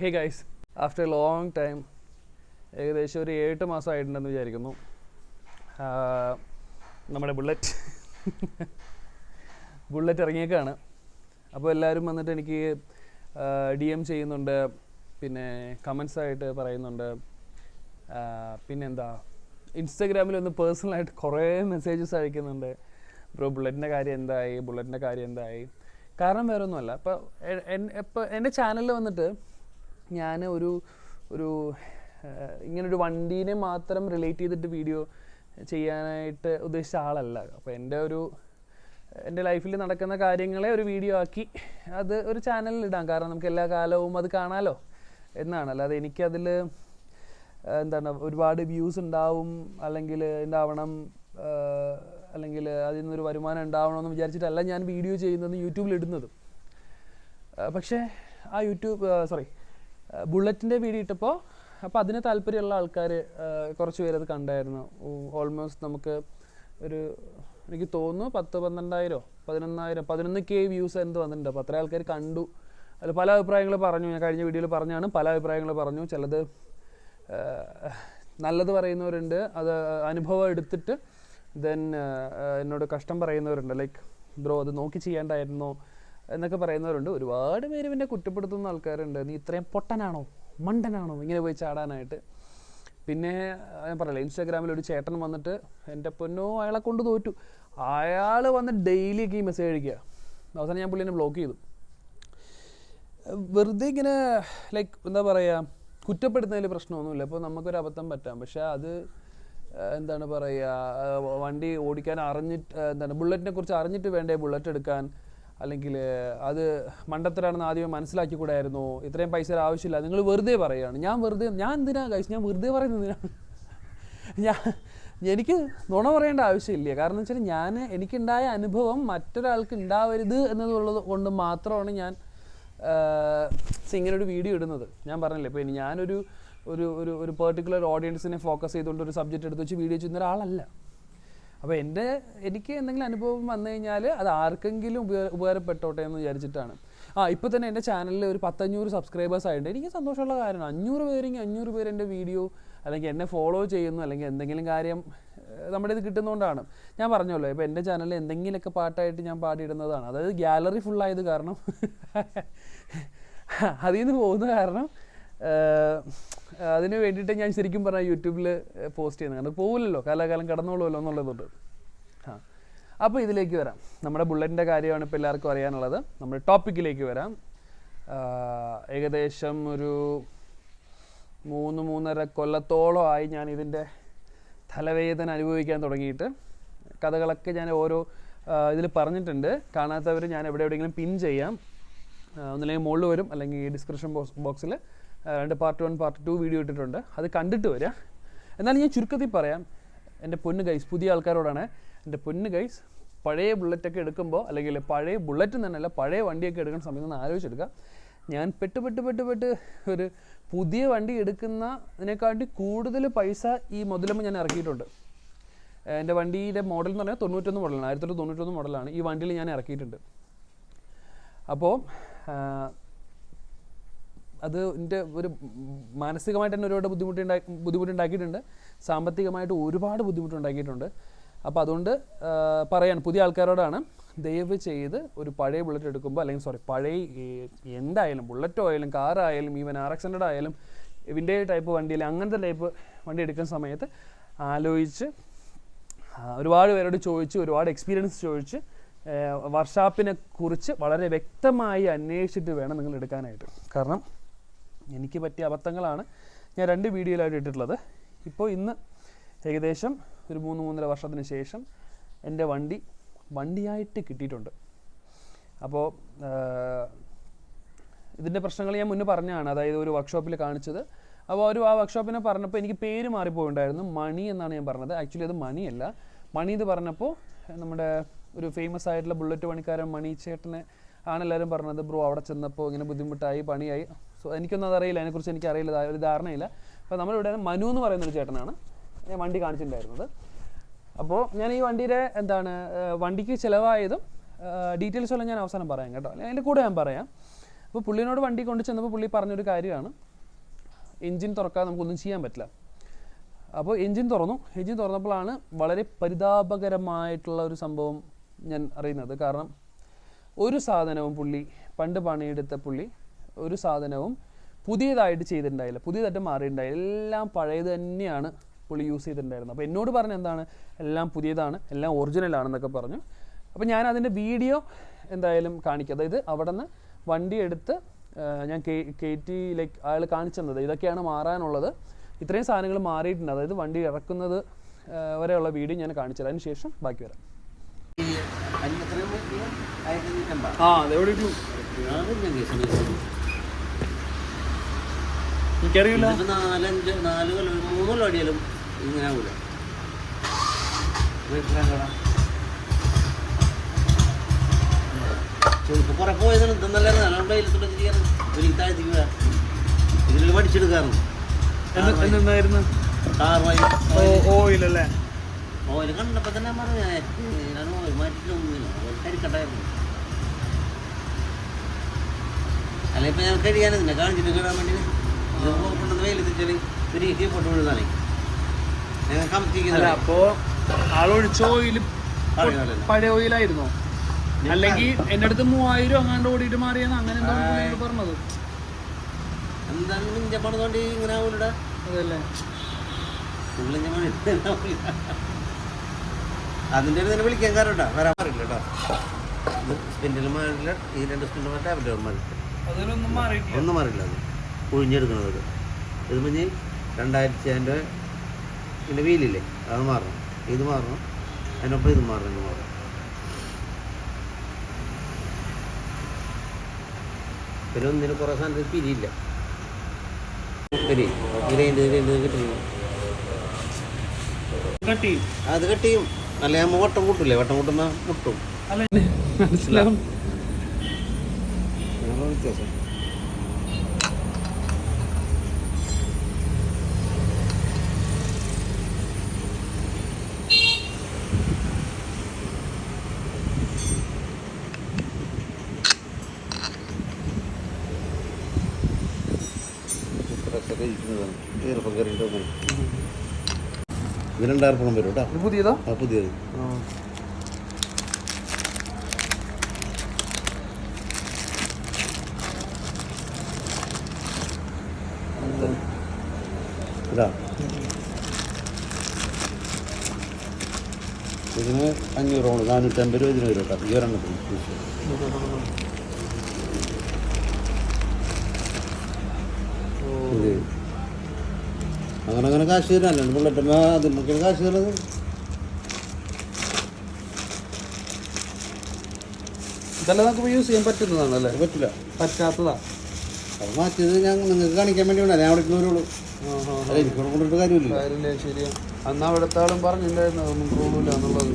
Hey guys after a long time ഏകദേശം ഒരു ഏഴ് മാസമായിട്ടുണ്ടെന്ന് വിചാരിക്കുന്നു. നമ്മുടെ ബുള്ളറ്റ്. ബുള്ളറ്റ് ഇറങ്ങിയേക്കാണ്. അപ്പോൾ എല്ലാവരും വന്നിട്ട് എനിക്ക് ഡി എം ചെയ്യുന്നുണ്ട്. പിന്നെ കമൻസ് ആയിട്ട് പറയുന്നുണ്ട്. പിന്നെന്താ? ഇൻസ്റ്റാഗ്രാമിൽ ഒന്ന് പേഴ്സണലായിട്ട് കുറേ മെസ്സേജസ് അയക്കുന്നുണ്ട്. ബ്രോ ബുള്ളറ്റിന്റെ കാര്യം എന്തായി? ബുള്ളറ്റിന്റെ കാര്യം എന്തായി? കാരണം വേറെ ഒന്നുമല്ല അപ്പോൾ ഇപ്പോൾ എന്റെ ചാനലിൽ വന്നിട്ട് ഞാൻ ഒരു ഒരു ഇങ്ങനെ ഇങ്ങനൊരു വണ്ടീനെ മാത്രം റിലേറ്റ് ചെയ്തിട്ട് വീഡിയോ ചെയ്യാനായിട്ട് ഉദ്ദേശിച്ച ആളല്ല. അപ്പോൾ എന്റെ ഒരു എന്റെ ലൈഫിൽ നടക്കുന്ന കാര്യങ്ങളെ ഒരു വീഡിയോ ആക്കി അത് ഒരു ചാനലിൽ ഇടാം. കാരണം നമുക്ക് എല്ലാ കാലവും അത് കാണാമല്ലോ എന്നാണ്. അല്ലാതെ എനിക്കതിൽ എന്താണ് ഒരുപാട് വ്യൂസ് ഉണ്ടാവും. അല്ലെങ്കിൽ ഉണ്ടാവണം അല്ലെങ്കിൽ അതിൽ നിന്നൊരു വരുമാനം ഉണ്ടാവണമെന്ന് വിചാരിച്ചിട്ടല്ല ഞാൻ വീഡിയോ ചെയ്യുന്നത് യൂട്യൂബിൽ ഇടുന്നത്. പക്ഷേ ആ യൂട്യൂബ് സോറി ബുള്ളറ്റിന്റെ വീഡിയോ ഇട്ടപ്പോൾ അപ്പോൾ അതിന് താല്പര്യമുള്ള ആൾക്കാർ കുറച്ച് പേരത് കണ്ടായിരുന്നു. ഓൾമോസ്റ്റ് നമുക്ക് ഒരു എനിക്ക് തോന്നുന്നു പത്ത് പന്ത്രണ്ടായിരോ പതിനൊന്നായിരം പതിനൊന്ന് കെ വ്യൂസ് എന്ത് വന്നിട്ടുണ്ട്. അപ്പോൾ അത്ര ആൾക്കാർ കണ്ടു. അതിൽ പല അഭിപ്രായങ്ങൾ പറഞ്ഞു. ഞാൻ കഴിഞ്ഞ വീഡിയോയിൽ പറഞ്ഞാണ് പല അഭിപ്രായങ്ങൾ പറഞ്ഞു. ചിലത് നല്ലത് പറയുന്നവരുണ്ട്. അത് അനുഭവം എടുത്തിട്ട് ദെൻ എന്നോട് കഷ്ടം പറയുന്നവരുണ്ട്. ലൈക്ക് ബ്രോ അത് നോക്കി ചെയ്യേണ്ടായിരുന്നോ? എന്നൊക്കെ പറയുന്നവരുണ്ട്. ഒരുപാട് പേര് പിന്നെ കുറ്റപ്പെടുത്തുന്ന ആൾക്കാരുണ്ട്. നീ ഇത്രയും പൊട്ടനാണോ? മണ്ടനാണോ? ഇങ്ങനെ പോയി ചാടാനായിട്ട്. പിന്നെ ഞാൻ പറയില്ല ഇൻസ്റ്റാഗ്രാമിൽ ഒരു ചേട്ടൻ വന്നിട്ട് എന്റെ പൊന്നോ അയാളെ കൊണ്ട് തോറ്റു. അയാൾ വന്ന് ഡെയിലിയൊക്കെ ഈ മെസ്സേജ് അടിക്കുക അവസാനം ഞാൻ പുള്ളിനെ ബ്ലോക്ക് ചെയ്തു. വെറുതെ ഇങ്ങനെ ലൈക്ക് എന്താ പറയുക കുറ്റപ്പെടുത്തുന്നതിൽ പ്രശ്നമൊന്നുമില്ല. ഇപ്പോൾ നമുക്കൊരു അബദ്ധം പറ്റാം. പക്ഷേ അത് എന്താണ് പറയുക വണ്ടി ഓടിക്കാൻ അറിഞ്ഞിട്ട് എന്താണ് ബുള്ളറ്റിനെ കുറിച്ച് അറിഞ്ഞിട്ട് വേണ്ടേ ബുള്ളറ്റ് എടുക്കാൻ? അല്ലെങ്കിൽ അത് മണ്ടത്തരാണെന്ന് ആദ്യമേ മനസ്സിലാക്കി കൂടായിരുന്നു ഇത്രയും പൈസ ആവശ്യമില്ല. നിങ്ങൾ വെറുതെ പറയുകയാണ്. ഞാൻ വെറുതെ ഞാൻ എന്തിനാ കഴിച്ചു ഞാൻ വെറുതെ പറയുന്നത് ഞാൻ എനിക്ക് നുണ പറയേണ്ട ആവശ്യമില്ല. കാരണം എന്ന് വെച്ചാൽ ഞാൻ എനിക്കുണ്ടായ അനുഭവം മറ്റൊരാൾക്ക് ഉണ്ടാവരുത് എന്നതുള്ളത് കൊണ്ട് മാത്രമാണ് ഞാൻ ഇങ്ങനൊരു വീഡിയോ ഇടുന്നത്. ഞാൻ പറഞ്ഞില്ലേ ഇപ്പോൾ ഇനി ഞാനൊരു ഒരു ഒരു ഒരു പെർട്ടിക്കുലർ ഓഡിയൻസിനെ ഫോക്കസ് ചെയ്തുകൊണ്ട് ഒരു സബ്ജക്റ്റ് എടുത്ത് വെച്ച് വീഡിയോ ചെയ്യുന്ന ഒരാളല്ല. അപ്പോൾ എന്റെ എനിക്ക് എന്തെങ്കിലും അനുഭവം വന്നു കഴിഞ്ഞാൽ അത് ആർക്കെങ്കിലും ഉപകാര ഉപകാരപ്പെട്ടോട്ടെ എന്ന് വിചാരിച്ചിട്ടാണ്. ആ ഇപ്പോൾ തന്നെ എന്റെ ചാനലിൽ ഒരു പത്തഞ്ഞൂറ് സബ്സ്ക്രൈബേഴ്സ് ആയിട്ടുണ്ട്. എനിക്ക് സന്തോഷമുള്ള കാര്യമാണ് അഞ്ഞൂറ് പേരെങ്കിൽ അഞ്ഞൂറ് പേര് എന്റെ വീഡിയോ അല്ലെങ്കിൽ എന്നെ ഫോളോ ചെയ്യുന്നു അല്ലെങ്കിൽ എന്തെങ്കിലും കാര്യം നമ്മുടെ ഇത് കിട്ടുന്നതുകൊണ്ടാണ് ഞാൻ പറഞ്ഞല്ലോ ഇപ്പോൾ എന്റെ ചാനലിൽ എന്തെങ്കിലുമൊക്കെ പാട്ടായിട്ട് ഞാൻ പാടിയിടുന്നതാണ്. അതായത് ഗ്യാലറി ഫുള്ളായത് കാരണം അതിൽ നിന്ന് പോകുന്ന കാരണം അതിന് വേണ്ടിയിട്ട് ഞാൻ ശരിക്കും പറഞ്ഞാൽ യൂട്യൂബിൽ പോസ്റ്റ് ചെയ്യുന്നത്. കാരണം പോകില്ലല്ലോ കാലാകാലം കടന്നോളുമല്ലോ എന്നുള്ളതുകൊണ്ട് ആ. അപ്പോൾ ഇതിലേക്ക് വരാം. നമ്മുടെ ബുള്ളറ്റിന്റെ കാര്യമാണ് ഇപ്പോൾ എല്ലാവർക്കും അറിയാനുള്ളത്. നമ്മുടെ ടോപ്പിക്കിലേക്ക് വരാം. ഏകദേശം ഒരു മൂന്ന് മൂന്നര കൊല്ലത്തോളമായി ഞാൻ ഇതിന്റെ തലവേദന അനുഭവിക്കാൻ തുടങ്ങിയിട്ട്. കഥകളൊക്കെ ഞാൻ ഓരോ ഇതിൽ പറഞ്ഞിട്ടുണ്ട്. കാണാത്തവർ ഞാൻ എവിടെ എവിടെയെങ്കിലും പിൻ ചെയ്യാം. ഒന്നില്ലെങ്കിൽ മുകളിൽ വരും അല്ലെങ്കിൽ ഡിസ്ക്രിപ്ഷൻ ബോക്സ് ബോക്സിൽ രണ്ട് part one part two video ഇട്ടിട്ടുണ്ട്. അത് കണ്ടിട്ട് വരിക എന്നാലും ഞാൻ ചുരുക്കത്തിൽ പറയാം. എന്റെ പൊന്ന് ഗൈസ് പുതിയ ആൾക്കാരോടാണ്. എന്റെ പൊന്ന് ഗൈസ് പഴയ ബുള്ളറ്റൊക്കെ എടുക്കുമ്പോൾ അല്ലെങ്കിൽ പഴയ ബുള്ളറ്റ് തന്നെയല്ല പഴയ വണ്ടിയൊക്കെ എടുക്കുന്ന സമയത്ത് ഒന്ന് ആലോചിച്ചെടുക്കുക. ഞാൻ പെട്ട് പെട്ട് പെട്ട് പെട്ട് ഒരു പുതിയ വണ്ടി എടുക്കുന്നതിനെക്കാട്ടി കൂടുതൽ പൈസ ഈ മുതലുമ്പോൾ ഞാൻ ഇറക്കിയിട്ടുണ്ട്. എന്റെ വണ്ടിയുടെ മോഡൽ എന്ന് പറഞ്ഞാൽ തൊണ്ണൂറ്റൊന്ന് മോഡലാണ് ആയിരത്തി തൊള്ളായിരത്തി തൊണ്ണൂറ്റൊന്ന് മോഡലാണ് ഈ വണ്ടിയിൽ ഞാൻ ഇറക്കിയിട്ടുണ്ട്. അപ്പോൾ അത് എന്റെ ഒരു മാനസികമായിട്ട് തന്നെ ഒരുപാട് ബുദ്ധിമുട്ടുണ്ടാക്കി ബുദ്ധിമുട്ടുണ്ടാക്കിയിട്ടുണ്ട്. സാമ്പത്തികമായിട്ട് ഒരുപാട് ബുദ്ധിമുട്ടുണ്ടാക്കിയിട്ടുണ്ട്. അപ്പോൾ അതുകൊണ്ട് പറയാൻ പുതിയ ആൾക്കാരോടാണ് ദയവ് ചെയ്ത് ഒരു പഴയ ബുള്ളറ്റ് എടുക്കുമ്പോൾ അല്ലെങ്കിൽ സോറി പഴയ എന്തായാലും ബുള്ളറ്റോ ആയാലും കാറായാലും ഈവൻ ആർ എക്സ് ഹൺഡ്രഡ് ആയാലും വിന്റെ ടൈപ്പ് വണ്ടിയിൽ അങ്ങനത്തെ ടൈപ്പ് വണ്ടി എടുക്കുന്ന സമയത്ത് ആലോചിച്ച് ഒരുപാട് പേരോട് ചോദിച്ച് ഒരുപാട് എക്സ്പീരിയൻസ് ചോദിച്ച് വർഷാപ്പിനെ കുറിച്ച് വളരെ വ്യക്തമായി അന്വേഷിച്ചിട്ട് വേണം നിങ്ങൾ എടുക്കാനായിട്ട്. കാരണം എനിക്ക് പറ്റിയ അബദ്ധങ്ങളാണ് ഞാൻ രണ്ട് വീഡിയോയിലായിട്ട് ഇട്ടിട്ടുള്ളത്. ഇപ്പോൾ ഇന്ന് ഏകദേശം ഒരു മൂന്ന് മൂന്നര വർഷത്തിന് ശേഷം എന്റെ വണ്ടി വണ്ടിയായിട്ട് കിട്ടിയിട്ടുണ്ട്. അപ്പോൾ ഇതിന്റെ പ്രശ്നങ്ങൾ ഞാൻ മുന്നേ പറഞ്ഞാണ്. അതായത് ഒരു വർക്ക്ഷോപ്പിൽ കാണിച്ചത്. അപ്പോൾ ഒരു ആ വർക്ക്ഷോപ്പിനെ പറഞ്ഞപ്പോൾ എനിക്ക് പേര് മാറിപ്പോയിണ്ടായിരുന്നു മണി എന്നാണ് ഞാൻ പറഞ്ഞത്. ആക്ച്വലി അത് മണിയല്ല. മണി എന്ന് പറഞ്ഞപ്പോൾ നമ്മുടെ ഒരു ഫേമസ് ആയിട്ടുള്ള ബുള്ളറ്റ് പണിക്കാരൻ മണി ചേട്ടനെ ആണ് എല്ലാവരും പറഞ്ഞത് ബ്രോ അവിടെ ചെന്നപ്പോൾ ഇങ്ങനെ ബുദ്ധിമുട്ടായി പണിയായി. സോ എനിക്കൊന്നും അതറിയില്ല. അതിനെക്കുറിച്ച് എനിക്ക് അറിയില്ല ഒരു ധാരണയില്ല. അപ്പോൾ നമ്മളിവിടെ മനു എന്ന് പറയുന്ന ഒരു ചേട്ടനാണ്. ഞാൻ വണ്ടി കാണിച്ചിട്ടുണ്ടായിരുന്നത്. അപ്പോൾ ഞാൻ ഈ വണ്ടിയുടെ എന്താണ് വണ്ടിക്ക് ചിലവായതും ഡീറ്റെയിൽസ് എല്ലാം ഞാൻ അവസാനം പറയാം കേട്ടോ. അതിന്റെ കൂടെ ഞാൻ പറയാം. അപ്പോൾ പുള്ളിനോട് വണ്ടി കൊണ്ട് ചെന്നപ്പോൾ പുള്ളി പറഞ്ഞൊരു കാര്യമാണ്. എൻജിൻ തുറക്കാതെ നമുക്കൊന്നും ചെയ്യാൻ പറ്റില്ല. അപ്പോൾ എൻജിൻ തുറന്നു. എൻജിൻ തുറന്നപ്പോഴാണ് വളരെ പരിതാപകരമായിട്ടുള്ള ഒരു സംഭവം ഞാൻ അറിയുന്നത്. കാരണം ഒരു സാധനവും പുള്ളി പണ്ട് പണിയെടുത്ത പുള്ളി ഒരു സാധനവും പുതിയതായിട്ട് ചെയ്തിട്ടുണ്ടായില്ല. പുതിയതായിട്ട് മാറിയിട്ടുണ്ടായില്ല. എല്ലാം പഴയത് തന്നെയാണ് പുള്ളി യൂസ് ചെയ്തിട്ടുണ്ടായിരുന്നത്. അപ്പോൾ എന്നോട് പറഞ്ഞ എന്താണ്? എല്ലാം പുതിയതാണ് എല്ലാം ഒറിജിനൽ ആണെന്നൊക്കെ പറഞ്ഞു. അപ്പോൾ ഞാൻ അതിന്റെ വീഡിയോ എന്തായാലും കാണിക്കുക അതായത് അവിടെ നിന്ന് വണ്ടി എടുത്ത് ഞാൻ കയറ്റി ലൈക്ക് അയാൾ കാണിച്ചു തന്നത് ഇതൊക്കെയാണ് മാറാനുള്ളത്. ഇത്രയും സാധനങ്ങൾ മാറിയിട്ടുണ്ട്. അതായത് വണ്ടി ഇറക്കുന്നത് വരെയുള്ള വീഡിയോ ഞാൻ കാണിച്ചത് അതിന് ശേഷം ബാക്കി വരാം. ആ അതെവിടെ എനിക്കറിയില്ല. നാലഞ്ച് നാല് കൊല്ലം മൂന്ന് കൊല്ലം അടിയാലും ഇങ്ങനെ ആവൂല. ഇപ്പൊ കുറെ പോയതാണ്. ഇതെന്നല്ല നല്ല വെയിലത്തോടെ ചെയ്യാറ് ഒരു താഴ്ത്തിക്ക് വീഴാം ഇതിൽ പഠിച്ചെടുക്കാറുണ്ട് എന്തായിരുന്നു കാറുമായി ഓയിൽ കണ്ടപ്പോൾ തന്നെ പറഞ്ഞു ഞാൻ ഓയിൽ മാറ്റിട്ടൊന്നുമില്ല ഓയിൽ കരിക്കട്ടായിരുന്നു. അല്ല ഇപ്പം ഞാൻ കഴിയാൻ ഇതിനെ കാണിച്ചിട്ട് കിടാൻ വേണ്ടി? ഇത് കൊണ്ടുവന്ന് വെയിലെത്തിച്ചാൽ ഒരു ഇട്ടി പൊട്ട് വീഴുന്നതാണ്. ഞങ്ങൾ അല്ല കമത്തിക്കുന്നത് അപ്പോ ആളൊഴിച്ച അറിയാമല്ലോ പഴയ ഓയിലായിരുന്നോ അല്ലെങ്കിൽ എന്റെ അടുത്ത് മൂവായിരം അങ്ങാണ്ട് ഓടിയിട്ട് മാറിയാണ് അങ്ങനെ പറഞ്ഞത്. എന്താണ് ഇങ്ങനെ ആവൂലടാ? അതല്ലേ. ഉള്ളിഞ്ഞ പണി അതിന്റെ തന്നെ വിളിക്കാൻ കാരണം കേട്ടോ വരാൻ പറയില്ല കേട്ടോ സ്പിൻഡിൽ മാറില്ല ഈ രണ്ട് സ്പിൻഡിൽ മാറ്റാൻ പറ്റില്ല മാറി അതിലൊന്നും മാറിയിട്ടില്ല. ഒന്നും മാറില്ല അത്. ഒഴിഞ്ഞെടുക്കണത് ഇത് പിന്നെ രണ്ടായിരത്തി അതിന്റെ ഇതിന്റെ വീലില്ലേ അത് മാറണം. ഇത് മാറണം. അതിനൊപ്പം ഇത് മാറണം ഇത് മാറണം. പിന്നെ ഒന്നിന് കുറേ സാധനത്തിൽ പിരിയില്ല. അത് കട്ട് ചെയ്യും അല്ല നമ്മൾ വട്ടം കൂട്ടില്ലേ വട്ടം കൂട്ടുന്ന മുട്ടും. മനസ്സിലാവും. വ്യത്യാസം. ഇത് രണ്ടായിരം വരും കേട്ടോ. പുതിയതാ? ആ പുതിയത്. ഇതാ. ഇതിന് അഞ്ഞൂറോണ് നാനൂറ്റമ്പത് രൂപ ഇതിന് വരും കേട്ടോ. ഈ ഒരെണ്ണത്തിന് ഇത് അങ്ങനെ കാശ് കാശ് തരാനല്ല ബുള്ളറ്റ് അത് നമുക്ക് കാശ് തരുന്നത് ഇതെല്ലാം നമുക്ക് യൂസ് ചെയ്യാൻ പറ്റുന്നതാണല്ലേ അല്ലേ? പറ്റില്ല. പറ്റാത്തതാ. അത് മാറ്റിയത് ഞാൻ നിങ്ങൾക്ക് കാണിക്കാൻ വേണ്ടി വേണ്ട ഞാൻ അവിടെ വരുള്ളൂ അല്ല എനിക്ക് ഇവിടെ കൊണ്ടിട്ട് കാര്യമില്ല. കാര്യമില്ല ശരിയാ. അന്ന് അവിടുത്തെ ആളും പറഞ്ഞിട്ടുണ്ടായിരുന്നു അതൊന്നും തോന്നൂല എന്നുള്ളത്.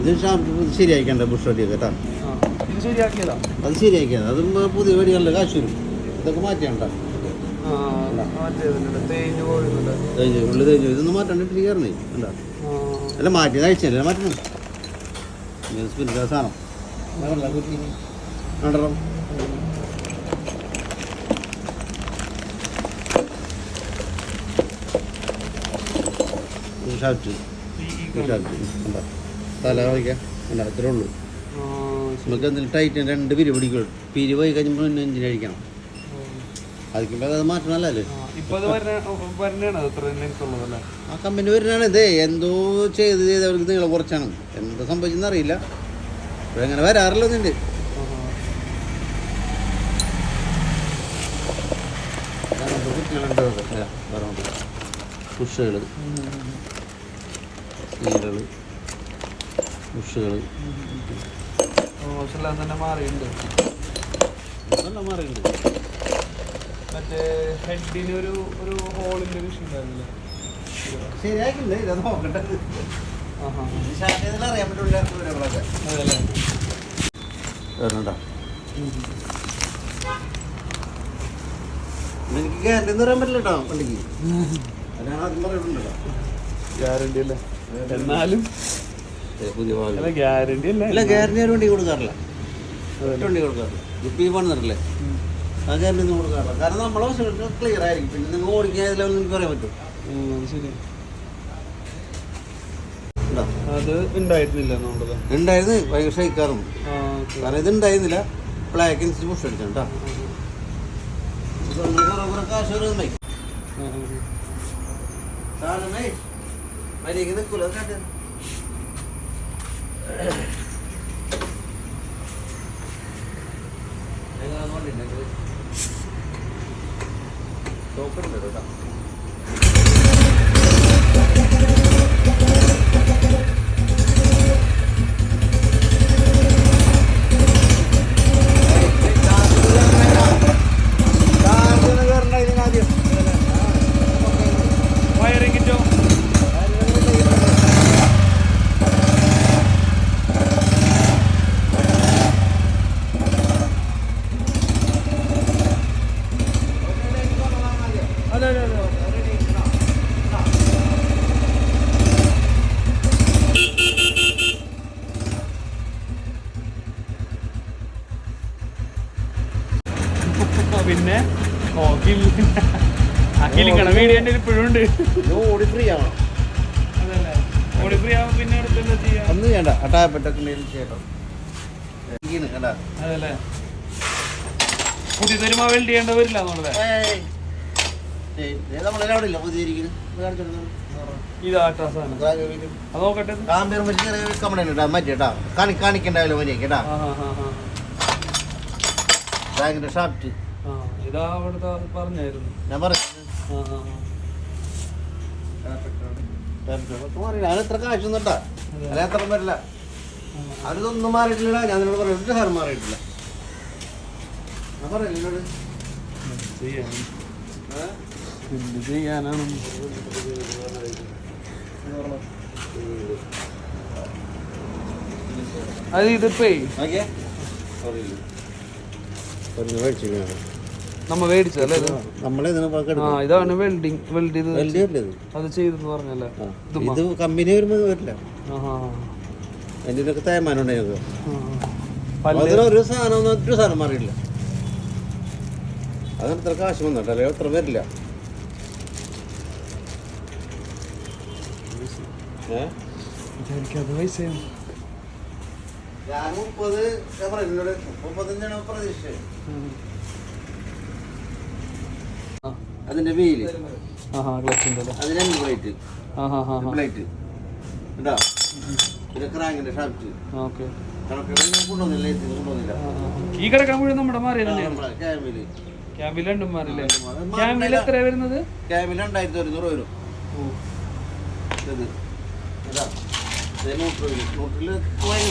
ഇത് ഷാമ്പ് ശരിയാക്കണ്ട ബുഷ് റെഡി കേട്ടോ. അത് ശരിയാക്കിയത്. അതും പുതിയ വഴികളിലെ കാശ് വരും ഇതൊക്കെ മാറ്റിയണ്ട? തേഞ്ഞ് ഉള്ളു തേഞ്ഞു. ഇതൊന്നും മാറ്റാണ്ടിട്ട് എന്താ ആ. അല്ല മാറ്റി കഴിച്ചല്ലേ മാറ്റണം. സ്പിരിറ്റ് സാധനം. എന്താ തല എന്താ ഇത്രേ ഉള്ളൂ. നമുക്ക് എന്തെങ്കിലും ടൈറ്റ് രണ്ട് പിരി പിടിക്കുള്ളൂ. പിരി പോയി കഴിഞ്ഞപ്പോൾ പിന്നെ എഞ്ചിൻ അടിക്കണം അതിക്കുമ്പോൾ അത് മാറ്റണമല്ലേ ആ, ഇപ്പൊ അത് വരണാണ് അത്ര ഉള്ളതല്ലേ ആ കമ്പനി വരുന്നതാണ് ഇതേ എന്തോ ചെയ്ത് ചെയ്ത് അവർക്ക് നീളം കുറച്ചാണ്. എന്താ സംഭവിച്ചെന്ന് അറിയില്ല. അങ്ങനെ വരാറില്ല ഇതിന്റെ പുഷുകൾ സീലുകൾ പുഷുകൾ തന്നെ മാറിയിട്ടുണ്ട്. നല്ല മാറിയിട്ടുണ്ട്. മറ്റേ ഹെഡിന് ഒരു ഒരു ഹോളിന്റെ ഒരു വിഷയം ഉണ്ടായിരുന്നില്ലേ ശരിയാക്കില്ലേ ഇത് നോക്കട്ടെ. ആഹാ. അറിയാൻ പറ്റില്ല അതല്ലേ? വരുന്നുണ്ടോ? എനിക്ക് ഗ്യാരണ്ടി പറയാൻ പറ്റില്ല കേട്ടോ വണ്ടിക്ക് ആദ്യം ഗ്യാരണ്ടി അല്ലേ? എന്നാലും. പുതിയ ഗ്യാരണ്ടി അല്ലേ ഗ്യാരണ്ടി ഒരു വണ്ടി കൊടുക്കാറില്ല. വണ്ടി കൊടുക്കാറില്ല. ഇപ്പം ഈ പണിതരല്ലേ ഗ്യാരണ്ടി ഒന്നും കൊടുക്കാറില്ല കാരണം നമ്മളെ വശം ക്ലിയർ ആയിരിക്കും. പിന്നെ നിങ്ങൾ ഓടിക്കാൻ ഇതിലൊന്നും എനിക്ക് പറയാൻ പറ്റും. ശരി അത് ഉണ്ടായിരുന്നില്ല ഉണ്ടായിരുന്നു. ഭയങ്കര ഷൈക്കാറുണ്ട് കാരണം ഇത് ഉണ്ടായിരുന്നില്ല. ബ്ലാക്ക് ഇൻസ്റ്റ് പുഷ് അടിച്ചു കേട്ടോ കാശ് വരുന്നേ മര്യാദ നിൽക്കൂല കാട്ടെ നോക്കണ്ട കേട്ടോ വയറിംഗ് കിറ്റോ അതെ അതെ അതെ പിന്നെ ഓ കില്ലിങ് ആ കില്ലിങ്ങണ വീഡിയോ എന്റെ ഇപ്പോഴും ഉണ്ട് ഓടി ഫ്രീ ആവണം അതല്ലേ ഓടി ഫ്രീ ആവുമ്പോൾ പിന്നെ അടുത്ത് എന്താ ചെയ്യാ ഒന്നും ചെയ്യണ്ട അട്ടാപ്പറ്റൊക്കെ ചേട്ടൻ കണ്ടാ? അതല്ലേ? പുതിയ തരുമ്പോ വെൽഡ് ചെയ്യേണ്ട വരില്ല എന്നുള്ളത് നമ്മളെല്ലാം ഇല്ല? പുതിയ ഇതാട്ടാ സാധനം. അത് നോക്കട്ടെ. കാമ്പേർ വെച്ച് കമ്പനി ഇട്ടാ മറ്റേ കേട്ടാ കാണി കാണിക്കണ്ടാവില്ല മതി കേട്ടാ. ബാങ്കിന്റെ ഷാഫ്റ്റ് ഇതാ അവിടുത്തെ പറഞ്ഞായിരുന്നു. ഞാൻ പറഞ്ഞു ഞാൻ എത്ര കാശ് ഒന്നുണ്ടാ അതെ. അല്ല എത്ര വരില്ല. അതിലൊന്നും മാറിയിട്ടില്ല ഞാൻ നിന്നോട് പറയാം ഒരു സാധനം മാറിയിട്ടില്ല. ഞാൻ പറയില്ല എന്നോട്. എന്ത് ചെയ്യാനാണ്? അത് ഇതിപ്പേ. നമ്മ മേടിച്ചല്ലേ ആ ഇതാണ് വെൽഡിങ് വെൽഡ് ചെയ്ത് അത് ചെയ്തെന്ന് പറഞ്ഞല്ലേ. ഇത് കമ്പനി വരുമ്പോ വരില്ല. ആഹാ. ആ അതിന്റെ ഇതൊക്കെ തേമാനം ഉണ്ടായിരുന്നു ആ. പല്ല്. അതിലൊരു സാധനം ഒന്നും ഒരു സാധനം മാറിയില്ല അതിന് ഇത്ര കാശ് വന്നിട്ട് അല്ലെങ്കിൽ എത്ര വരില്ല. ഞാൻ മുപ്പത് പറയുന്നത് മുപ്പത്തഞ്ചാണ്. ആ. അതിന്റെ വീൽ അതിന് രണ്ട് പ്ലേറ്റ് ആഹാ ഹാ ഹാ പ്ലേറ്റ് ഉണ്ടാ പിന്നെ ക്രാങ്കിന്റെ ഷാഫ്റ്റ് ഓക്കെ. കണക്കുകൾ ഞാൻ കൊണ്ടുവന്നില്ല? ഇത് കൊണ്ടുവന്നില്ല. ഈ കിടക്കാൻ മുഴുവൻ നമ്മുടെ മാറി തന്നെയാണ്. നമ്മളെ ക്യാമിൽ ക്യാമ്പിൽ രണ്ടും മാറില്ലേ ക്യാമ്പിൽ എത്ര വരുന്നത്? ക്യാമിൽ രണ്ടായിരത്തി ഒരുന്നൂറ് വരും. ഇത്.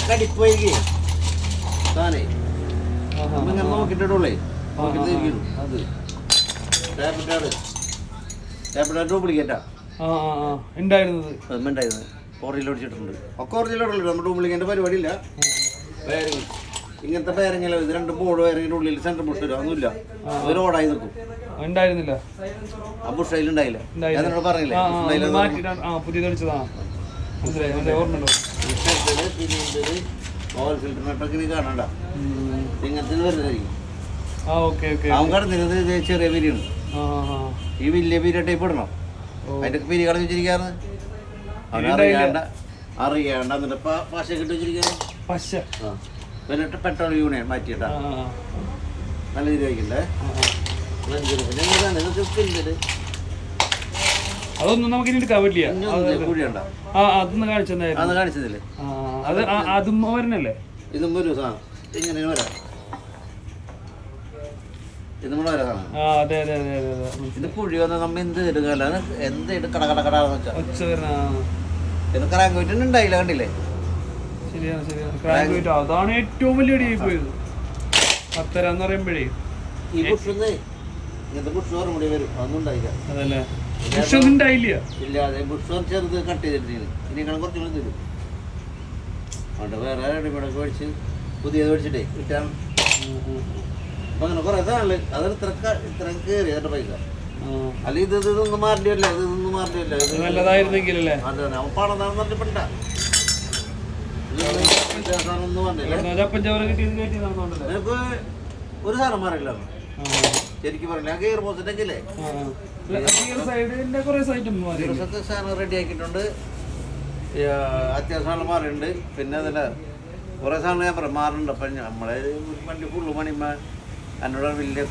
കടിപ്പ് വൈകി താനേ. നോക്കിയിട്ടുള്ളേ ഇരിക്കുന്നു അത്. ഡ്യൂപ്ലിക്കേറ്റാ. ഉണ്ടായിരുന്നത്? ഒടിച്ചിട്ടുണ്ട് ഒക്കെ നമ്മുടെ പരിപാടിയില്ല. ഇങ്ങനത്തെ വയറിങ്ങല്ലോ ഇത് രണ്ട് ബോർഡ് വയറിങ്ങിന്റെ ഉള്ളിൽ സെന്റർ വരും ഒന്നുമില്ല. ഒരു ഓടായി നിൽക്കും. ഉണ്ടായിരുന്നില്ല? ആ ബുഷയിൽ ഞാൻ ഉണ്ടായില്ല. നിന്നോട് പറഞ്ഞില്ലേ? നീ കാണണ്ട. ഇങ്ങനത്തെ അവൻ കടന്നിരുന്നത് ഇത് ചെറിയ പിരിയാണ്. ഈ വലിയ പിരി ടൈപ്പ് ഇടണം. ഓ. അതിന്റെ പിരി കടഞ്ഞു വെച്ചിരിക്കാറ് അറിയാണ്ട എന്നിട്ട് പശ കിട്ടി വെച്ചിരിക്കാറ് പശ. ആ. എന്നിട്ട് പെട്രോൾ യൂണിയൻ മാറ്റിയിട്ടാ. നല്ല സ്പിന്നിൽ അതൊന്നും നമുക്ക് ഇനി എടുക്കാൻ പറ്റില്ല. ആ അതൊന്ന് കാണിച്ചതില്ലേ അത് അതും വരണല്ലേ ഇതും വരും ഇങ്ങനെ ഇതും കുഴി വന്ന നമ്മ എന്ത് എടുക്കല്ല എന്ത് കട കട വെച്ചാൽ. ഇത് കറാങ്കോയിട്ടുണ്ട് ഉണ്ടായില്ല കണ്ടില്ലേ? ശരിയാണ് ശരിയാണ്. അതാണ് ഏറ്റവും വലിയ അടിയായി പോയത് പത്തര എന്ന് പറയുമ്പോഴേ. ഈ ബുഷ് ഇങ്ങനത്തെ ബുഷ് ഓർമ്മ കൂടി വരും. അതൊന്നും ഉണ്ടായില്ല. അതല്ലേ? പക്ഷെ ഒന്നും ഉണ്ടായില്ല. ഇല്ലാതെ ബുഷ് ചെറുത് കട്ട് ചെയ്തിട്ടില്ല? ഇനി കാണാൻ കുറച്ചും കൂടി തരും. അതുകൊണ്ട് വേറെ റെഡിമേഡൊക്കെ മേടിച്ച് പുതിയത് മേടിച്ചിട്ടേ കിട്ടാൻ അങ്ങനെ കുറേ സാധനങ്ങൾ അതൊരു ഇത്ര ഇത്ര കയറി അതിന്റെ പൈസ. അല്ല ഇത് ഇത് ഇതൊന്നും മാറില്ല ഇത് മാറില്ല നല്ലതായിരുന്നെങ്കിലല്ലേ? അതെ അവൻ പണം നിനക്ക് ഒരു സാധനം മാറില്ല ശരിക്കും പറഞ്ഞില്ല ഗിയർ സാധനം റെഡി ആക്കിയിട്ടുണ്ട്. അത്യാവശ്യം ആ, മാറിയിട്ടുണ്ട്. പിന്നെ അതിൽ കുറേ സാധനം ഞാൻ പറയാം മാറുന്നുണ്ട് അപ്പം നമ്മളെ വണ്ടി ഫുള്ള് പണിയുമ്പോൾ എന്നോട് വലിയ